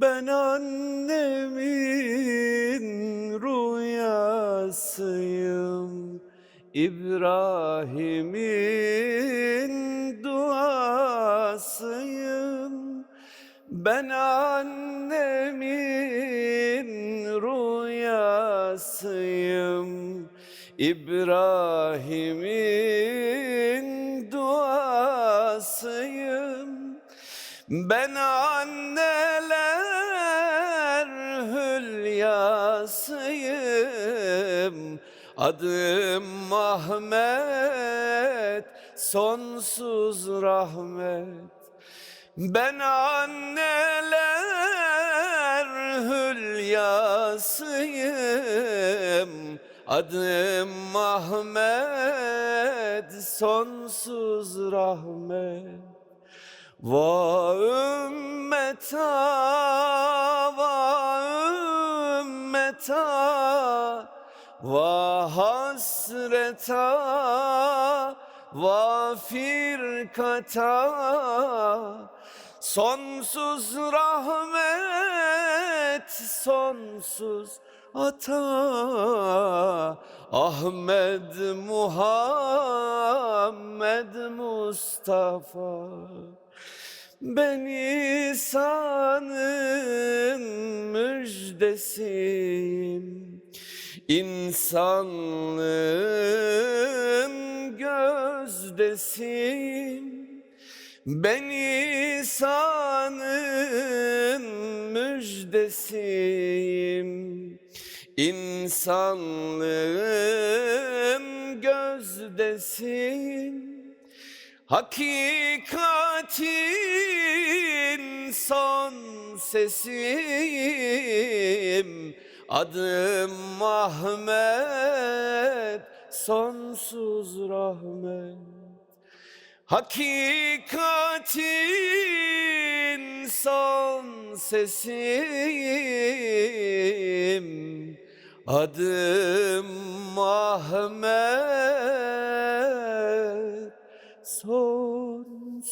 Ben annemin rüyasıyım. İbrahim'in duasıyım. Ben annemin rüyasıyım. İbrahim'in ben anneler hülyasıyım. Adım Ahmet sonsuz rahmet. Ben anneler hülyasıyım. Adım Ahmet sonsuz rahmet. Va ümmeta, va ümmeta, va hasreta, va firkata, sonsuz rahmet, sonsuz ata, Ahmet Muhammed Mustafa. Ben İsa'nın müjdesiyim İnsanlığın gözdesiyim Ben İsa'nın müjdesiyim İnsanlığın gözdesiyim Hakikatin son sesiyim Adım Ahmet sonsuz rahmet. Hakikatin son sesiyim Adım Ahmet sonsuz